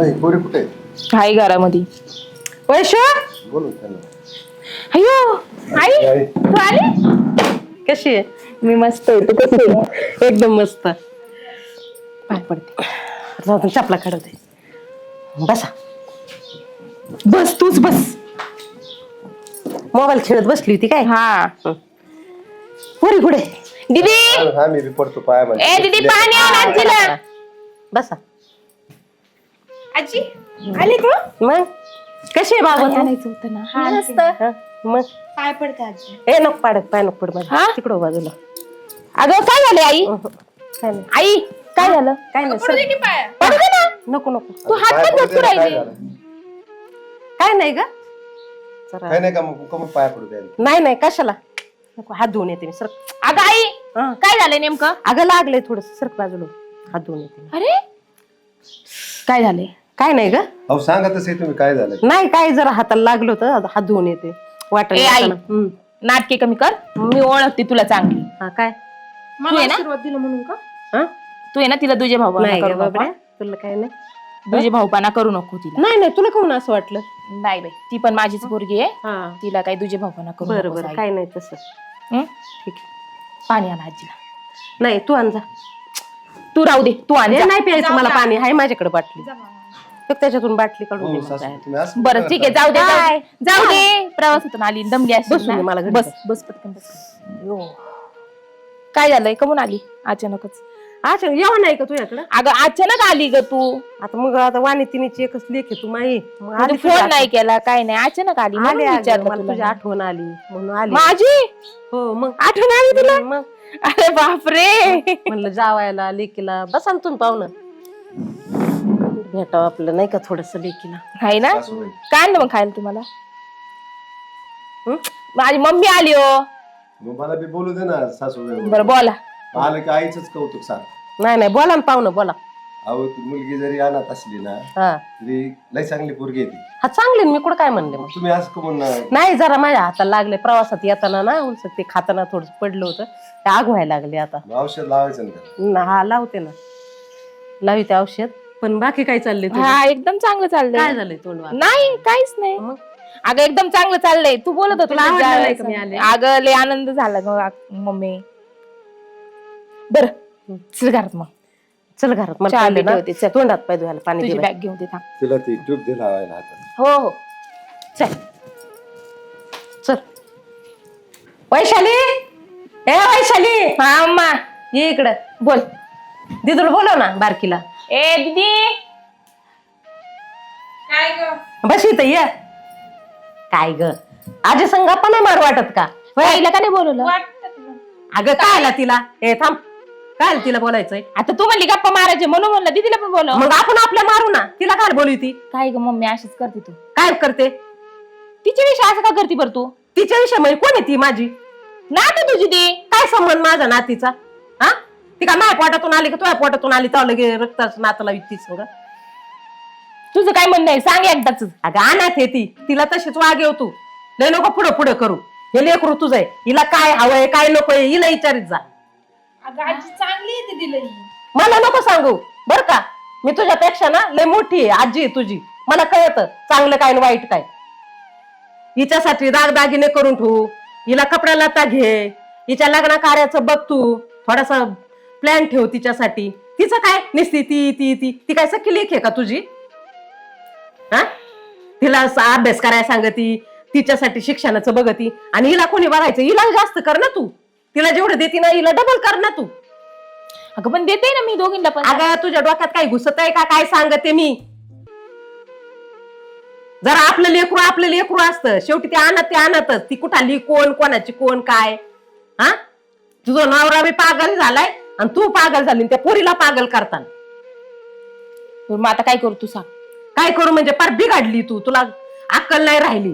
नाही पोरी कुठे? हाय घरामध्ये. वैशू? बोलून त्यांना. अयो आई. तू आली? कशी आहे? मी मस्त आहे तू कशी आहे? एकदम मस्त. पाय पडते. जाऊ दे, चपला काढवते बसा. बस तूच बस. मोबाईल खेळत बसली होती काय? हा. पुरी पुढे दीदी! हा बी पडतो पाया ए दीदी पाणी आण आजीला. बसा. आजी आली तू? मग? कशी आहे बाबा तू? आणायचं होतं ना. हा हा? मग? काय पडते आजी. ए नको पाडत पाय नको पड हा? तिकडं बाजूला अगं काय झालं आई? काय नाही. आई काय झालं? काय नाही सर. पडू दे ना. नको नको. तू हात पण धरतो राहिली. काय नाही ग. जरा काय नाही का मग का मग पाया पडू द्यायला नाही नाही कशाला? नको हात धुवून येते मी सर. अगं आई हा. काय झालंय नेमकं? अगं लागले थोडस सरक बाजूला. हात धुवून येते मी. अरे? काय झालंय? काय नाही ग? अहो सांगा तसे तुम्ही काय झालं? नाही काय जरा हाताला लागलं होतं हात धुवून येते. वाटत ए, आई. नाटके कमी कर मी ओळखते तुला चांगली. हा काय? तू आहे ना. दिलं म्हणून का? हा? तू आहे ना तिला तुझे भाऊ नाही ग बाबड्या तुला काय नाही. तुझे भाऊपाना करू नको तिला. नाही नाही तुला कोण असं वाटलं? नाही बाई ती पण माझीच पोरगी आहे. हा. तिला काही तुझे भाऊपाना करू बरं नकोस बरं आई. काय नाही तसं. हं? ठीक आहे. पाणी आण आजीला. नाही तू आण जा. तू राहू दे तू आण जा. नाही प्यायचं मला पाणी आहे माझ्याकडे बाटली. फक्त त्याच्यातून बाटली काढून हो, मला सासू, प्यायला. तुम्ही असं बरं ठीक आहे जाऊ दे जाऊ? दे. जाऊ दे प्रवासातून आली दमली. दे मला घरी बस बस. बस पटकन बस यो. काय झालंय? कमून आली? अचानकच. अच्छा येवा नाही का तुझ्याकडं? अगं अचानक आली ग तू. आता मग आता वाणी तिनेची एकच लेख आहे तू माई. मग म्हणजे फोन नाही केला काय नाही. अचानक आली म्हणून आली अगं, विचारलं मला तुझी. आठवण आली म्हणून आली. माझी? हो मग. आठवण आली तुला? मग. अरे बापरे. म्हणलं जावायला लेकीला बसा ना तुम्ही पाहुणं. भेटावं आपलं नाही का थोडस लेकीला? आहे ना? सासूबाई. काय आणलं मग खायला तुम्हाला? हं? माझी मम्मी आली हो. मग मला बी बोलू दे ना सासू बरं बोला. आलं की आईच कौतुक सांग नाही नाही बोला ना पाहुणं बोला. अहो ती मुलगी जरी अनाथ असली ना हा. तरी लय चांगली पोरगी आहे ती. हा चांगले ना, मी कुठं काय म्हणले मग? तुम्ही असं का म्हणणार नाही जरा माझ्या हाताला लागले प्रवासात येताना ना उलस ते खाताना थोडस पडलं होतं. ते आग व्हायला लागले आता. मग औषध लावायचं ना त्याला. ना, हा लावते ना. लाविते औषध. पण बाकी काय चाललंय तुझं? हा एकदम चांगलं काय चाललंय झालंय तोंड? नाही काहीच नाही. मग? अगं एकदम चांगलं चाललंय. तू बोलत होती तुला ना, आवडलं नाही जा- का मी आले? अगं लय आनंद झाला ग मम्मी. बर चल घरात मग. चल घरात मला चहा ना, होते, चल. तोंडात पाय धुवायला पाणी तुझी बाई. बॅग घेऊन दे थांब. तिला ती ट्यूब दे लावायला हातात. हो हो. चल. चल. वैशाली? ए वैशाली! हा अम्मा. ये इकडं. बोल. दिदूला बोलव ना बारकीला. ए दीदी. बस इथं ये. काय ग? आजी संग पण मार वाटत का? होय? आईला का नाही बोलवलं? अगं काय आला तिला? ए थांब. काय आलं तिला बोलायचंय? आता तू म्हणली गप्पा मारायचे म्हणून म्हणलं दीदीला पण बोलव. मग आपण आपल्या मारू ना. तिला काय बोलू ती? काय ग मम्मी अशीच करते तू. काय करते? तिच्या विषयी असं का करते बरं तू? तिच्या विषयी कोण आहे ती माझी? ना तुझी ती. काय संबंध माझा नातीचा? ती काय माझ्या पोटातून आली का तुझ्या पोटातून आली? तर लगे रक्ताच नाताला ती संग. तुझं काय म्हणणं आहे? सांग एकदाच. अगं अनाथ आहे ती. तिला तशीच वागेव तू. लय नको पुढं पुढं करू. हे लेकरू तुझं आहे. हिला काय हवंय काय नकोय हिला विचारित जा. चांगली आहे दिलं मला नको सांगू. बर का? मी तुझ्यापेक्षा ना लय मोठी आहे. आजी आहे तुझी. मला कळत चांगलं काय आणि वाईट काय. हिच्यासाठी दागदागिने करून ठेवू. हिला कपडा लता घे. हिच्या लग्न कार्याचं बघ तू. थोडासा प्लॅन ठेव तिच्यासाठी. तिचं काय? निसती ती ती ती. ती काय सख्खी लेख आहे का तुझी? हा? तिला अभ्यास करायला सांगती तिच्यासाठी शिक्षणाचं बघती. आणि हिला कोणी बघायचं? हिला जास्त कर ना तू. तिला जेवढं देते ना हिला डबल कर ना तू. अगं पण देते ना मी दोघींना पण. अगं तुझ्या डोक्यात काही घुसत आहे का? काय सांगते मी? जरा आपलं लेकरू आपलं लेकरू असतं. शेवटी ते आणत ते आणतच. ती कुठाली कोण? कोणाची कोण? काय? हा? तुझा नवरा बी पागल झालाय. आणि तू पागल झाली आणि त्या पोरीला पागल करताना. मग आता काय करू तू सांग. काय करू म्हणजे पार बिघडली तू तुला अक्कल नाही राहिली.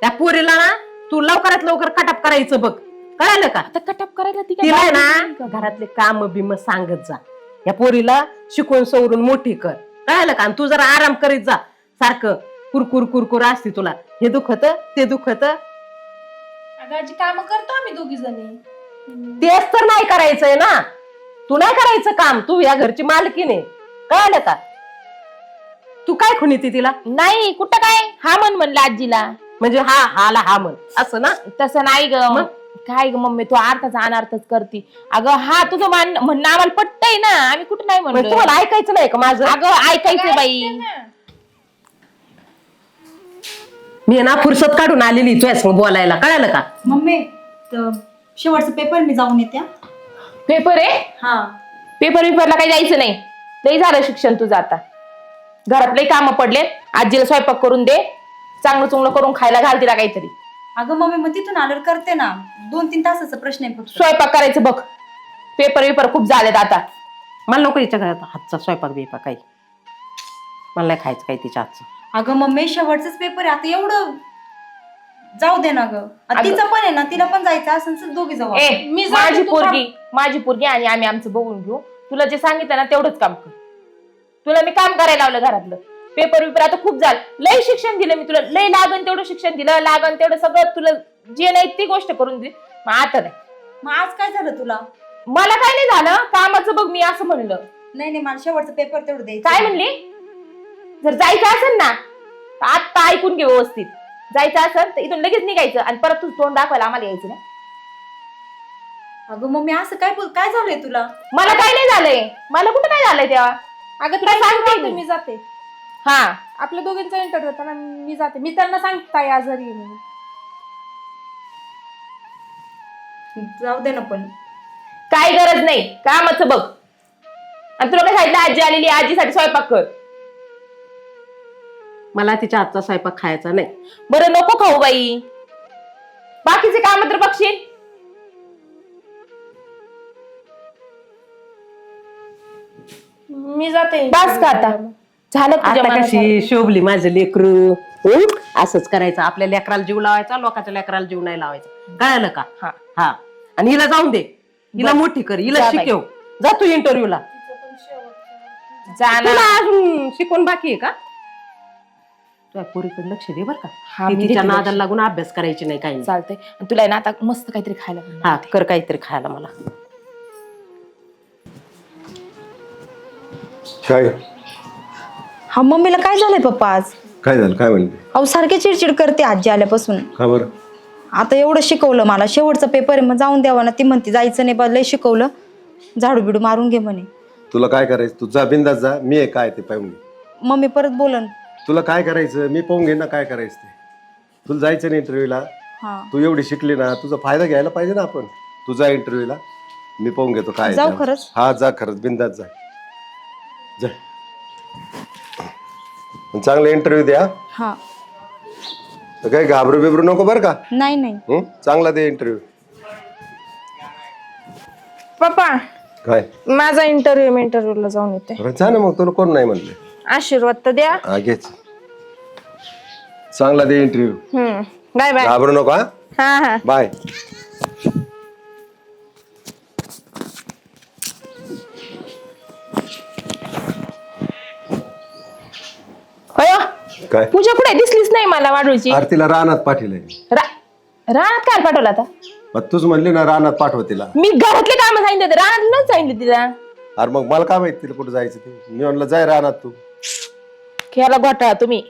त्या पोरीला ना तू लवकरात लवकर कटाप करायचं बग कळालं का? आता कटअप करायला ती काय तिला आहे ना घरातले काम बिम सांगत जा. या पोरीला शिकवून सवरून मोठी कर. कळालं का? आणि तू जरा आराम करीत जा. सारखं कुरकुर कुरकुर असते तुला. हे दुखत ते दुखत. काम करतो आम्ही दोघी जणी तेच तर नाही करायचंय ना. तू नाही करायचं काम तू या घरची मालकीने कळालं का? तू काय खुनी ती तिला? नाही कुठं काय? हा म्हण म्हणलं आजीला. म्हणजे हा हाला हा म्हण असं ना? तसं नाही ग. मग? काय ग मम्मी तू अर्थाचा अनर्थच करती. अगं हा तुझं मान म्हणणं आम्हाला पटतंय ना. आम्ही कुठं नाही म्हणजे म्हणतो तुम्हाला ऐकायचं नाही का माझं? अगं ऐकायचं बाई. मी ना फुरसत काढून आलेली तुझ्यास बोलायला. कळालं का? मम्मी तर शेवटचा पेपर मी जाऊन येते. हा. पेपर आहे? हा. पेपर पेपरला काही जायचं नाही. लई झालं शिक्षण तुझं आता. घरातले कामं पडले आजीला स्वयंपाक करून दे. चांगलं चुंगलं करून खायला घाल तिला काहीतरी. अगं मम्मी मग तिथून आल्यावर करते ना. दोन तीन तासाचा प्रश्न आहे फक्त. स्वयंपाक करायचं बघ. पेपर पेपर खूप झालेत आता. मला नको हिच्या घरात हातचा स्वयंपाक बिपाक काही. मला नाही खायचं काही तिच्या हातचं. अगं मम्मी शेवटचाच पेपर आहे. आता एवढं जाऊ दे ना ग. अगं- तिचं पण आहे ना तिला पण जायचं असेल तर दोघी जाऊ ए. मी जाते, माझी तू पोरगी माझी पोरगी आणि आम्ही आमचं बघून घेऊ. तुला जे सांगितलं ना तेवढंच काम कर. तुला मी काम करायला लावलं घरातलं. पेपर पेपर आता खूप झालं. लय शिक्षण दिलं मी तुला. लय लागन तेवढं शिक्षण दिलं लागन तेवढं सगळं तुला जे नाही ती गोष्ट करून दे मग आता नाही. मग आज काय झालं तुला? मला काय नाही झालं. कामाचं बघ मी असं म्हणलं. नाही नाही मला शेवटचा पेपर तेवढं द्यायचं काय म्हणली? जर जायचं असेल ना तर आत्ता ऐकून घे व्यवस्थित. जायचं असेल तर इथून लगेच निघायचं आणि परत तुझं तोंड दाखवायला आम्हाला यायचं ना अगं मम्मी असं काय बोल काय झालंय तुला? मला काय नाही झालंय. मला कुठं काय झालंय तेव्हा? अगं तुला तुला सांगते सांगते मी. मी जाते. हा. आपल्या दोघींचा इंटरव्ह्यू होता ना मी जाते. मी त्यांना सांगते ताई आजारी आहे म्हणून जाऊ दे ना पण. काय गरज नाही. कामाचं बघ. आणि तुला काय सांगितलं आजी आलेली? आहे, आजीसाठी स्वयंपाक कर. मला तिच्या हातचा स्वयंपाक खायचा नाही. बरं नको खाऊ बाई. बाकीचे काम तर बघशील. मी जाते. बस का आता. झालं तुझ्या आता मनासारखं. कशी शोभली माझं लेकरू? हं? असंच करायचं. आपल्या लेकराला जीव लावायचा लोकांच्या लेकराला जीव नाही लावायचा. कळालं का? हा. हा. आणि हिला जाऊन दे. हिला बरं. मोठी कर. हिला जा बाई. शिकव. जा तू इंटरव्ह्यूला जा ना. तुला अजून शिकवण बाकी आहे का? तुझ्या पोरीकडे लक्ष दे बर का. हा, ती मी तिच्या देते नादाला. लागून अभ्यास करायची नाही काही नाही. चालतंय. आणि तुला आहे ना आता मस्त काहीतरी खायला बनव. हा कर काहीतरी खायला मला. काय? हा मम्मीला काय झालंय पप्पा आज? काय झालं? काय म्हणते अहो सारखी चिडचिड करते आजी आल्यापासून. का बरं? आता एवढं शिकवलं मला. शेवटचा पेपर आहे मग जाऊन द्यावा ना. ती म्हणते जायचं नाही बा लय शिकवलं. झाडू बिडू मारून घे म्हणे. तुला काय करायचं? तू जा बिंदास जा. मी आहे काय ते पाहून घे. मम्मी परत बोलन. तुला काय करायचं? मी पाहून घे ना काय करायचं ते. तुला जायचं नाही इंटरव्ह्यूला हा. तू एवढी शिकली ना तुझा फायदा घ्यायला पाहिजे ना आपण. तू जा इंटरव्ह्यूला मी पाहून घेतो काय जाऊ ते. खरंच? हा जा खरंच. बिंदास जा. जा. चांगला इंटरव्ह्यू द्या. हा. तर काही घाबरू बिबरू नको बरं का? नाही नाही. हं? चांगला दे इंटरव्ह्यू पप्पा काय? माझा इंटरव्ह्यू मी इंटरव्ह्यूला जाऊन येते. बरं जा ना मग. तुला कोण नाही म्हणले. आशीर्वाद तर द्या. घेच. चांगला दे इंटरव्ह्यू हम्म. Bye bye. घाबरू नको हा? हा हा. बाय. काय? पूजा कुठे दिसलीच नाही मला वाढूची. आरतीला रानात पाठवलंय रानात काय पाठवला आता? मग तूच म्हणली ना रानात पाठव तिला. मी घरातले काम सांगितले होते, रानात नाही सांगितले तिला. अरे मग मला काय माहिती तिला कुठं जायचं ते? मी म्हणलं जाय रानात तू. खेळायला घोटाळा तुम्ही.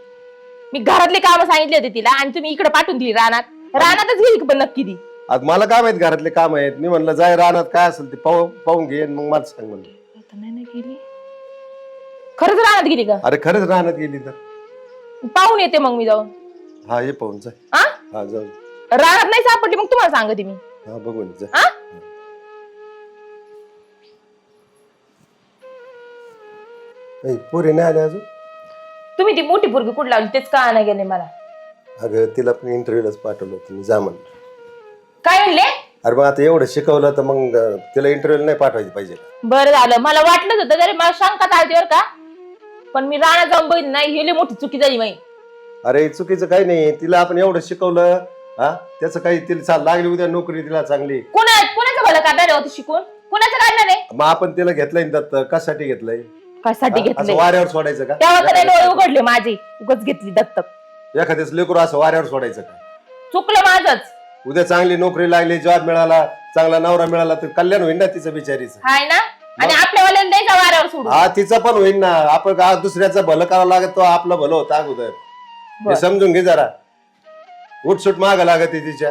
मी घरातले काम सांगितले होते तिला आणि तुम्ही इकडे पाठवून दिली रानात. रानातच गेली पण नक्की ती. आज मला काय माहीत घरातले काम आहेत? मी म्हणलं जाय रानात काय असेल ते पाहू पाहून घे आणि मग मला सांग म्हणलं. आता नाही ना गेली. खरंच रानात गेली का? अरे खरंच रानात गेली तर. पाहून येते मग मी जाऊन. हा ये पाहून जाय. आ? हा जाऊ. रानात नाही सापडली मग तुम्हाला सांगते मी. हा बघून जा आ? ऐ, पोरी नाही आले अजून? तुम्ही ती मोठी पोरगी कुठं लावली तेच का नाही गेले मला. अगं तिला पण इंटरव्ह्यूलाच पाठवलं होतं मी जा म्हणलं. काय म्हणले? अरे मग आता एवढं शिकवलं तर मग अं, तिला इंटरव्ह्यूला नाही पाठवायची पाहिजे? बरं झालं मला वाटलंच होतं तरी मला शंका आलती बरं का पण मी रानात जाऊन बघितलं नाही ही लई मोठी चुकी झाली माई अरे चुकीचं काही नाही तिला आपण एवढं शिकवलं हा त्याचं काही तिला चा- लागली उद्या नोकरी तिला चांगली. कुणा कुणाचं भलं करणार होतं शिकून? कुणाचं काढणार आहे? मग आपण तिला घेतलंय ना दत्त कशासाठी घेतलंय? कशासाठी? असं घेतले? वाऱ्यावर सोडायचं का? तेव्हा तर नाही डोळे उघडले माझे. उगच घेतली दत्तक. एखाद्याच लेकरू असं वाऱ्यावर सोडायचं का? चुकलं माझच. उद्या चांगली नोकरी लागली जॉब मिळाला चांगला नवरा मिळाला तर कल्याण होईल ना तिचं बिचारीचं. हाय ना? आणि आपल्या वाल्याला द्यायचा वाऱ्यावर सोडून. हा तिचं पण होईल ना. आपण का दुसऱ्याचं भलं करावं लागत तो आपलं भलं होतं अगोदर. बर. समजून घे जरा. उठसूट माग लागत आहे तिच्या.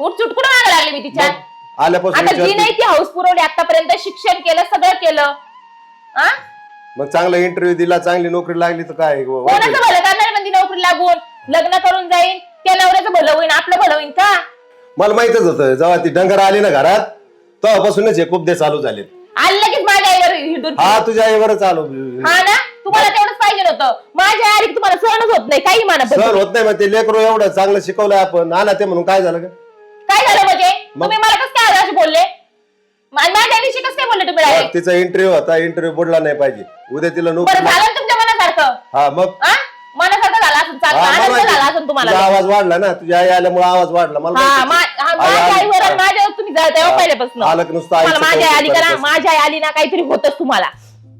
उठचुट कुठं मागे लागले मी तिच्या? मग? आल्यापासून आता जी विचारते. नाही ती हाऊस पुरवली आतापर्यंत शिक्षण केलं सगळं केलं. आ? मग चांगला इंटरव्ह्यू दिला चांगली नोकरी लागली तर काय? कोणाचं भलं करणार म्हणजे नोकरी लागून? लग्न करून जाईन त्या नवऱ्याचं भलं होईन आपलं भलं होईन का? मला माहितच होतं जेव्हा ती डंगर आली ना घरात तेव्हापासूनच हे कुपदे चालू झाले आलं लगेच माझ्या आईवर हिंडून. हा तुझ्या आईवरच आलो हा ना? तुम्हाला तेवढंच पाहिजे होतं. माझ्या आई तुम्हाला सहनच होत नाही काही म्हणत सर होत नाही मग ते लेकरू एवढं चांगलं शिकवलंय आपण. आला ते म्हणून काय झालं का काय झालं म्हणजे? तुम्ही मला कसं काय असे बोलले? माझ्या कसं काय बोलले तुम्ही direct? तिचा इंटरव्ह्यू होता इंटरव्ह्यू बुडला नाही पाहिजे उद्या तिला बरं नोकरी झालं ना तुमच्या मनासारखं हा मग? मनासारखं झालं चांगलं हा, आनंद असं तुम्हाला तुझा आवाज वाढला ना तुझ्या आई आल्यामुळे आवाज वाढला मला हा माहिती. मा- हा, आई माझ्या आली. आईवर आणि माझ्यावर तुम्ही जळताय तेव्हा हा. पहिल्यापासून आलं की नुसतं मला आईचं माझी आई आली का ना करत माझी आई आली ना काहीतरी होतच तुम्हाला.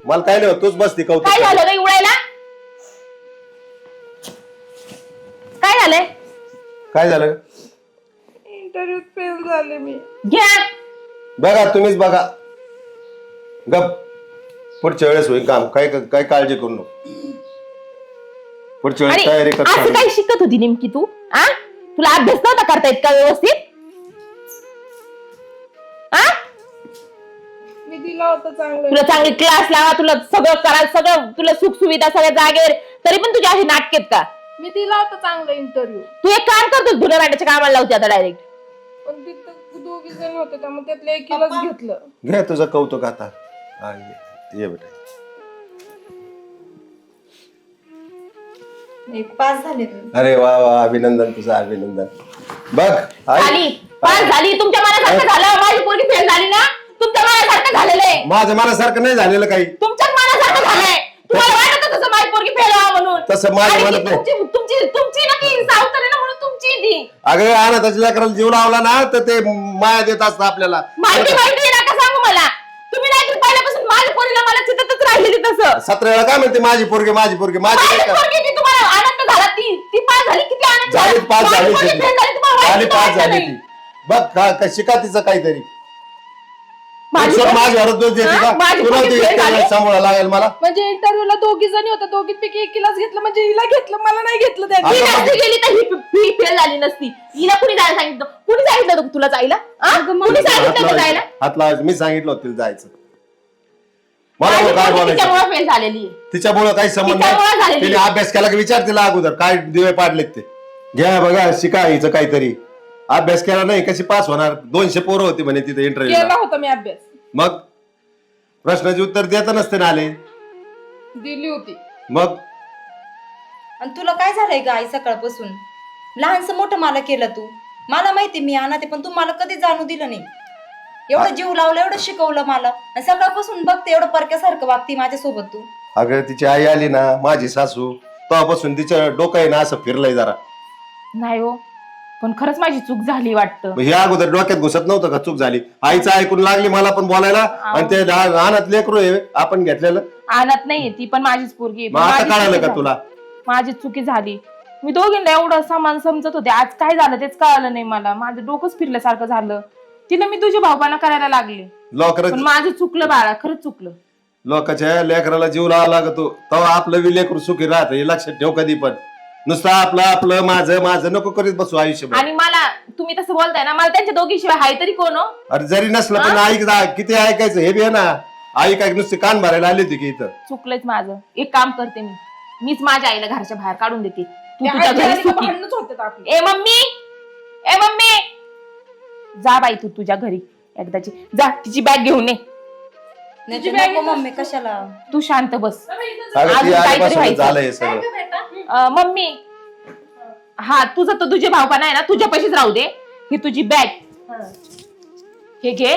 मला काय नाही होत, तूच बसती कौतुक काय करत. झालं काही उडायला काय झालंय काय झालं इंटरव्ह्यू फेल झाले मी घ्या बघा तुम्हीच बघा. गप. पुढच्या वेळेस होईल काम. काय काय काळजी करू नको. पुढच्या वेळेस तयारी कर असं चांगली. काय शिकत होती नेमकी तू? आ? तुला अभ्यास नव्हता करता येत का व्यवस्थित? आ? मी दिला होता चांगलं. तुला चांगली क्लास लावा तुला सगळं करा सगळं तुला सुख सुविधा सगळ्या जागेवर. तरी पण तुझ्या अशी नाटकेत का? मी दिला होता चांगला इंटरव्ह्यू तू एक काम करतो धुण्या भांड्याच्या कामाला लावते आता डायरेक्ट पण तिथं दोघी जण होते त्यामुळे त्यातल्या एकीलाच घेतलं. घे तुझं कौतुक आता. हा, ये. ये बेटा. पास झाले अरे वा वा अभिनंदन तुझं अभिनंदन. बघ आई, झाली पास झाली. तुमच्या मनासारखं झालं माझी पोरगी फेल झाली ना? तुमच्या मनासारखं झालेलं आहे. माझं मनासारखं नाही झालेलं काही. तुमच्याच मनासारखं झालंय. तुम्हाला वाटत होतं तसं माझी पोरगी फेल व्हावं म्हणून. तसं माझ्या आणि ती मनात नाही. तुमची तुमची तुमची ना ती अगं अनाथाच्या लेकराला जीव लावला ना तर ते माया देत असतं आपल्याला. माहिती माहिती आहे नका सांगू मला. तुम्ही नाही तर पहिल्यापासून माझ्या पोरीला मला चिततच राहिलेली तसं. सतरा वेळा काय म्हणते? माझी पोरगी माझी पोरगी माझी माझी नाही का? पोरगी ती तुम्हाला आनंद झाला? ती ती पास झाली किती आनंद झाली झाला? पाच माझी झाली पोरगी सगळी. fail झाली, तुम्हाला झाली वाटतं पाच झाली नाही? ती. बघ का का शिका तिचं काहीतरी. माझ्यावर दोष देते हा? का? माझी तुला पोरगी ते fail झाली? सांभाळा लागेल मला? म्हणजे इंटरव्ह्यूला दोघी जणी होत्या. दोघींपैकी एकीलाच घेतलं. म्हणजे हिला घेतलं मला नाही घेतलं त्यांनी ही नसती गेली तर ही ही फेल झाली नसती. हिला कुणी जायला सांगितलं? कुणी सांगितलं होतं तुला जायला? आ? कुणी सांगितलं हात होतं जायला? लावायचं. हात लावायचं. मी सांगितलं होतं तिला जायचं. मला माझी मग काय पोरगी बोलायचं? तिच्यामुळे फेल झालेली. आहे तिच्यामुळे काही संबंध तिच्यामुळं नाही झालेली. तिने अभ्यास केला की विचार तिला अगोदर. काय दिवे पाडलेत ते? घ्या बघा शिका हिचं काहीतरी. अभ्यास केला नाही कशी पास होणार? दोनशे पोरं होती म्हणे तिथे केला इंटरव्ह्यू होता मी अभ्यास. मग? प्रश्नाचे उत्तर देता नसते ना आले. दिली होती. मग? आणि तुला काय झालंय ग आई सकाळपासून? लहानसं मोठं मला केलं तू. मला माहिती मी अनाथ आहे पण तू मला कधी जाणू दिलं नाही. एवढं जीव लावलं एवढं शिकवलं मला. आणि सकाळपासून बघते एवढं परक्यासारखं वागते माझ्यासोबत तू. अगं तिची आई आली ना माझी सासू तेव्हापासून तिचं डोकं आहे ना असं फिरलंय जरा. नाही हो. पण खरंच माझी चूक झाली वाटतं. मग हे अगोदर डोक्यात घुसत नव्हतं का चूक झाली? आईचं ऐकून लागली मला पण बोलायला आणि ते लहानात लेकरू आहे आपण घेतलेलं. आणत नाहीये ती पण माझीच पोरगी आहे. पण मग आता माझी कळालं चुकी का झाली. तुला? माझी चुकी झाली. मी दोघींना एवढं सामान समजत होते. आज काय झालं तेच कळालं नाही मला. माझं डोकंच फिरल्यासारखं झालं. तिला मी तुझी भावपाना करायला लागले. लोकर पण माझं चुकलं बाळा खरंच चुकलं. लोकांच्या लेकराला जीव लावा लागतो. तेव्हा आपलं बी लेकरू सुखी राहत हे लक्षात ठेव कधी पण. नुसतं आपलं आपलं माझं माझं नको करीत बसू आयुष्यभर. आणि मला तुम्ही तसं बोलताय ना मला त्यांच्या दोघीशिवाय हाय तरी कोण हो? अरे जरी नसलं पण ऐक किती ऐकायचं हे बी आहे ना. आई काय नुसते कान भरायला आली होती की इथं. चुकलंच माझं. एक काम करते मी. मीच माझ्या आईला घरच्या बाहेर काढून देते. तू तुझ्या घरी सुखी. ए मम्मी! ए मम्मी! जा बाई तू तुझ्या घरी. एकदाची. जा तिची बॅग घेऊन ये. नाही तर नको मम्मी कशाला? तू शांत बस. अगं ती काहीतरी व्हायचं. झालं हे सगळं. अं, मम्मी. हा तुझं तर तुझे भावपणा आहे ना तुझ्या पैसेच राहू दे. ही तुझी बॅग हे. घे.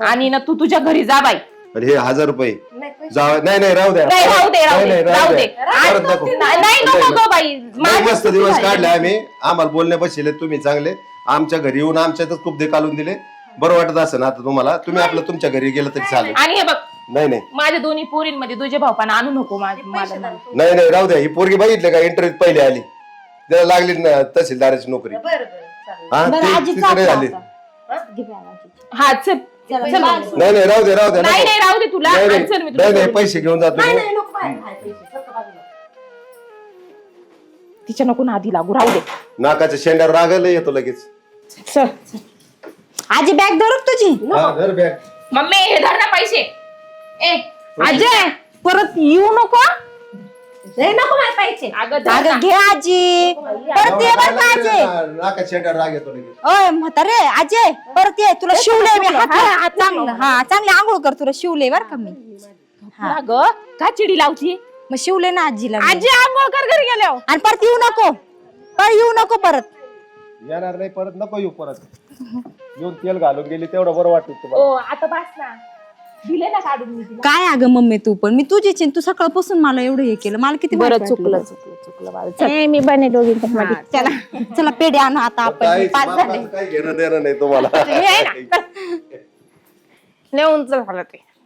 आणि ना तू तुझ्या घरी जा बाई. पण हे हजार रुपये. जाव नाही नाही राहू द्या. नाही राहू दे राहू दे नाही, राहू दे. द्या. परत नको. नाही नाही नको गं बाई. लई माझी मस्त चुकी दिवस झाली. काढले आम्ही. आम्हाला बोलणे बसले तुम्ही चांगले. आमच्या घरी येऊन आमच्यातच खूप दे काढून दिले. बरं वाटत असं ना आता तुम्हाला. तुम्ही आपलं तुमच्या घरी गेलं तरी चालेल. आणि हे बघ नाही नाही. माझ्या दोन्ही पोरींमध्ये तुझे भावपणा आणू नको माझ- मला मला. नाही नाही राहू द्या. ही पोरगी बघितले का? इंटरव्ह्यू पहिली आली. त्याला लागली ना तहसीलदाराची नोकरी. हा बरं, ती- आजी तिकडे चालते झाली. हा चल. चला, चल. नाही नाही राहू दे राहू दे नाही नको. नाही राहू दे तुला. नाही आणि नाही चल मी तुला नाही, नाही, सोडून. पैसे घेऊन जातो. नाही मी. नाही नको बाहेर खाय पैसे सरका बाजूला. तिच्या नको नादी लागू राहू दे. नाकाच्या शेंड्यावर रागायला येतो लगेच. चल. आजी बॅग धरू का तुझी? हा, धर bag. मम्मी हे धर ना पैसे. ए अजय परत येऊ नको नको मला पैसे. अगं धर ना. अगं घे आजी. परत ये बरं का आजी. नाकाच्या शेंड्यावर राग येतो लगेच. ओय म्हातारे अजय परत ये तुला शिवले मी. हात हा, चांगलं हा चांगली आंघोळ कर तुला शिवले बर का मी. अगं का चिडी लावती? मग शिवले ना आजीला मी. आजी आंघोळ कर घरी गेल्यावर. आणि परत येऊ नको. परत येऊ नको परत. येणार नाही परत नको येऊ परत. येऊन तेल घालून गेली तेवढं बरं वाटत तुम्हाला. ओ आता बस ना. दिले ना काढून मी तिला. काय अगं मम्मी तू पण? मी तुझीच आहे. तू सकाळपासून मला एवढं हे केलं. मला किती वाईट बरं वाटलं. चुकलं चुकलं चुकलं माझं. चल. मी बने मध्ये. चला. चला पेढे आणू आता आपण. काहीच पाच झाले. घेणं देणं नाही तुम्हाला. नेऊन चल मला ते.